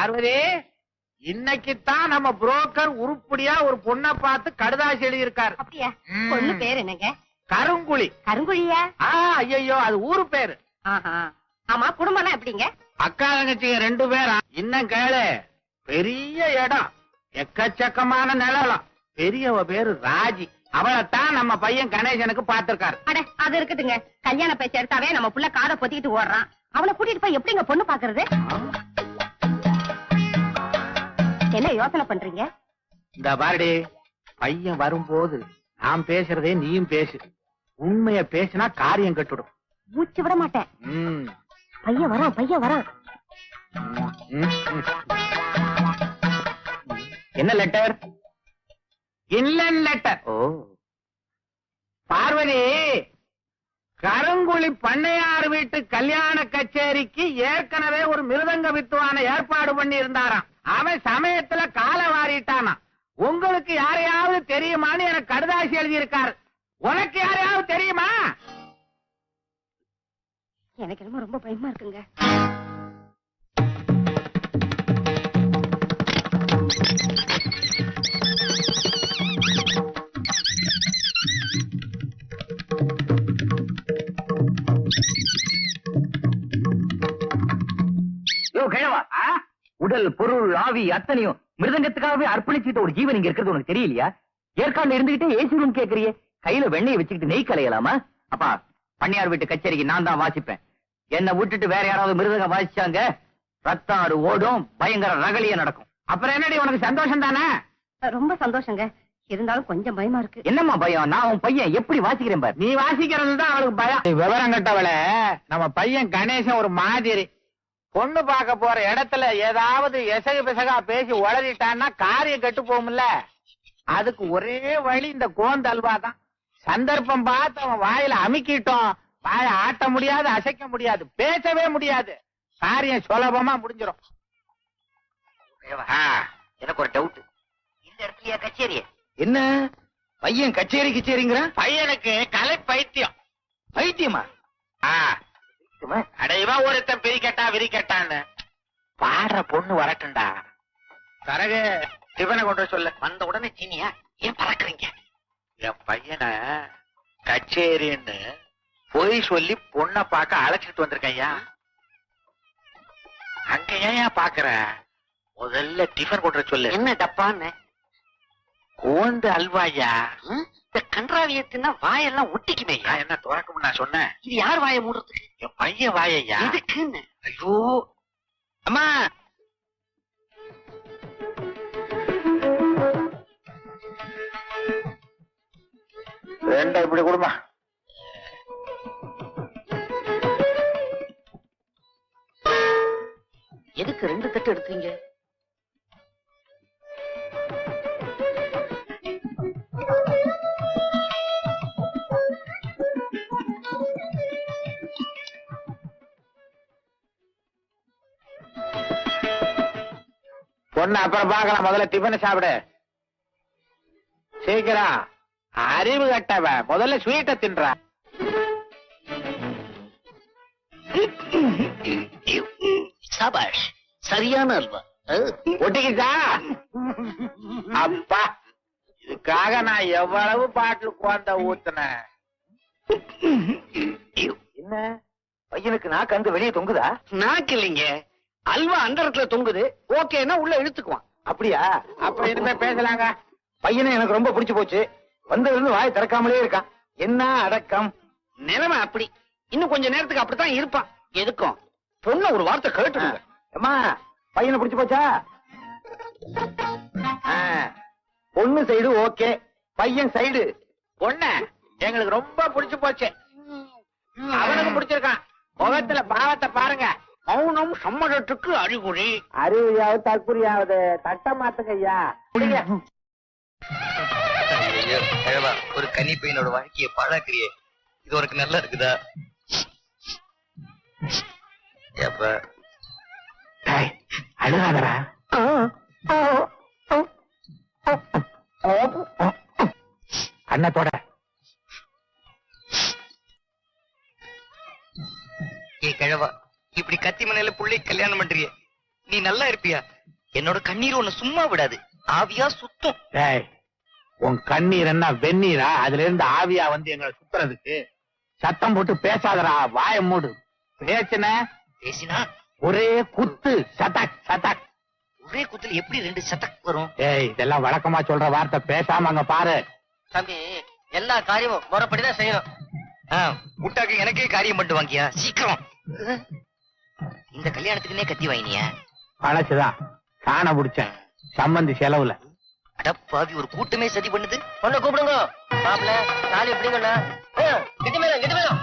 பார்வதி இன்னைக்குத்தான் நம்ம புரோக்கர் உருப்படியா ஒரு பொண்ணை பார்த்து கடுதாசி எழுதியிருக்காரு. அப்படியா? ம். பொண்ணு பேர் என்னங்க? கருங்குழி. கருங்குழியா? ஆ ஐயோ அது ஊரு பேரு. ஆஹா. ஆமா குடும்பம்லாம் எப்படிங்க? அக்கா தங்கச்சிங்க ரெண்டு பேரா? இன்னும் கேளு. பெரிய இடம். எக்கச்சக்கமான நிலம் பெரியவ பேரு ராஜி. அவளைத்தான் நம்ம பையன் கணேசனுக்கு பார்த்திருக்காரு. அட அது இருக்குதுங்க. கல்யாண பேச்சு எடுத்தாவே நம்ம புள்ள காதை பொத்திக்கிட்டு ஓடுறான். அவனை கூட்டிட்டு போய் எப்படிங்க பொண்ணு பாக்குறது என்ன யோசனை பண்றீங்க? இந்த பாருடி பையன் வரும்போது நான் பேசுறதே நீயும் பேசு. உண்மைய பேசினா காரியம் கட்டுடும். மூச்சு விட மாட்டேன். பையன் வரான் பையன் வரான். என்ன லெட்டர்? Inland letter. ஓ. பார்வதி! கருங்குழி பண்ணையார் வீட்டு கல்யாண கச்சேரிக்கு ஏற்கனவே ஒரு மிருதங்க வித்துவான ஏற்பாடு பண்ணி இருந்தாராம் அவன் சமயத்துல கால வாரிட்டானா உங்களுக்கு யாரையாவது தெரியுமான்னு எனக்கு கடுதாசி எழுதியிருக்காரு. உனக்கு யாரையாவது தெரியுமா? எனக்கு என்னமோ ரொம்ப பயமா இருக்குங்க. யோ கிழவா உடல் பொருள் ஆவி அத்தனையும் மிருதங்கத்துக்காகவே அர்ப்பணிச்சுட்டு ஒரு ஜீவன் இங்க இருக்கிறது உனக்கு தெரியலையா? ஏற்காடுல இருந்துகிட்டே ஏசி ரூம் கேக்குறியே. கையில வெண்ணெயை வச்சுக்கிட்டு நெய் கலையலாமா? அப்பா பண்ணையார் வீட்டு கச்சேரிக்கு நான் தான் வாசிப்பேன். என்ன விட்டுட்டு வேற யாராவது மிருதங்கம் வாசிச்சாங்க? ரத்தம் ஆறு ஓடும் பயங்கர ரகலிய நடக்கும். அப்புறம் என்னடி உனக்கு சந்தோஷம் தானே? ரொம்ப சந்தோஷங்க. இருந்தாலும் கொஞ்சம் பயமா இருக்கு. என்னம்மா பயம்? நான் உன் பையன். எப்படி வாசிக்கிறேன் பாரு? நீ வாசிக்கிறது தான் அவளுக்கு பயம். விவரம் கட்டவள. நம்ம பையன் கணேசன் ஒரு மாதிரி. பொண்ணு பார்க்க போற இடத்துல ஏதாவது எசகு பிசகா பேசி உளறிட்டான்னா காரியம் கெட்டு போகும்ல. அதுக்கு ஒரே வழி இந்த கோந்தல்வா தான். சந்தர்ப்பம் பார்த்து அவன் வாயில அமுக்கிட்டோம். வாய ஆட்ட முடியாது அசைக்க முடியாது பேசவே முடியாது. காரியம் சுலபமா முடிஞ்சிடும் எனக்கு ஒரு டவுட் இந்த இடத்துலயா கச்சேரி? என்ன? பையன் கச்சேரி கச்சேரிங்கிற பையனுக்கு கலை பைத்தியம். பைத்தியமா? ஆ. அடையவா ஒருத்தன் பிரிக்கட்டா விரிக்கட்டான்னு. பாடுற பொண்ணு வரட்டும்டா. கரகு டிஃபனை கொண்டு சொல்லு. வந்த உடனே சீனியா ஏன் பறக்குறீங்க? என் பையனை கச்சேரின்னு பொய் சொல்லி பொண்ணை பார்க்க அழைச்சிட்டு வந்திருக்கையா அங்க ஏன் பாக்குற? முதல்ல டிஃபன் கொண்டு சொல்லு. என்ன டப்பான்னு? கோந்து அல்வாயா இந்த கன்றாவியத்தின்னா வாயெல்லாம் ஒட்டிக்குமே என்ன துறக்கும் நான் சொன்னேன்? இது யார் வாய மூடுறதுக்கு? என் பையன் வாயையா? எதுக்குன்னு? ஐயோ. அம்மா. ரெண்டா இப்படி கொடுமா. எதுக்கு ரெண்டு தட்டு எடுத்தீங்க பொண்ணு அப்புறம் பார்க்கலாம். முதல்ல டிஃபன் சாப்பிடு. சீக்கிரம். அறிவு கட்டவ. முதல்ல ஸ்வீட்டை தின்ற. சபாஷ் சரியான அல்வா. ஒட்டிக்கிச்சா? அப்பா இதுக்காக நான் எவ்வளவு பாட்டில் குழந்த ஊத்துனேன் என்ன? பையனுக்கு நாக்கு அங்க வெளியே தொங்குதா? நாக்கு இல்லைங்க. அல்வா அந்த இடத்துல தொங்குது. ஓகேன்னா உள்ள இழுத்துக்குவான். அப்படியா? அப்ப இனிமே பேசலாங்க. பையனை எனக்கு ரொம்ப பிடிச்சு போச்சு. வந்ததுல இருந்து வாய் திறக்காமலே இருக்கான். என்ன அடக்கம்? நிலைமை அப்படி. இன்னும் கொஞ்ச நேரத்துக்கு அப்படித்தான் இருப்பான். எதுக்கும்? பொண்ணு ஒரு வார்த்தை கேட்டுருங்க அம்மா பையனை பிடிச்சு போச்சா? பொண்ணு சைடு ஓகே. பையன் சைடு. பொண்ணு எங்களுக்கு ரொம்ப பிடிச்சு போச்சு. அவனுக்கு பிடிச்சிருக்கான். முகத்துல பாவத்தை பாருங்க. மௌனம் சம்மதத்துக்கு அறிகுறி. அறிவியாவது தற்குறியாவது. தட்ட மாத்துங்க ஐயா. ஒரு கன்னி பையனோட வாழ்க்கைய பாழாக்குறியே இது உனக்கு நல்லா இருக்குதா? எப்ப அழுகாதரா அண்ணத்தோட ஏ கிழவா இப்படி கத்தி மனையில புள்ளி கல்யாணம் பண்றியே நீ நல்லா இருப்பியா? என்னோட கண்ணீர் உன்னை சும்மா விடாது. ஆவியா சுத்தம். உன் கண்ணீர் என்ன வெந்நீரா? அதுல இருந்து ஆவியா வந்து எங்களை சுத்துறதுக்கு சத்தம் போட்டு பேசாதடா வாய மூடு. பேச்சுன பேசினா? ஒரே குத்து சதக் சதக். ஒரே குத்துல எப்படி ரெண்டு சத்தக் வரும்? ஏய் இதெல்லாம் வழக்கமா சொல்ற வார்த்தை பேசாம அங்க பாரு. தம்பி எல்லா காரியமும் முறைப்படிதான் செய்யணும். முட்டாக்கு எனக்கே காரியம் பண்ணிட்டு வாங்கியா? சீக்கிரம். இந்த கல்யாணத்துக்குன்னே கத்தி வாங்கினியா. பழசுதான் சாண புடிச்சேன். சம்மந்தி செலவுல. அடப்பாவி ஒரு கூட்டமே சதி பண்ணுது. பொண்ணை கூப்பிடுங்க. மாப்பிள நாளை எப்படிங்கண்ணா? கெட்டி மேலம் கெட்டி மேலம்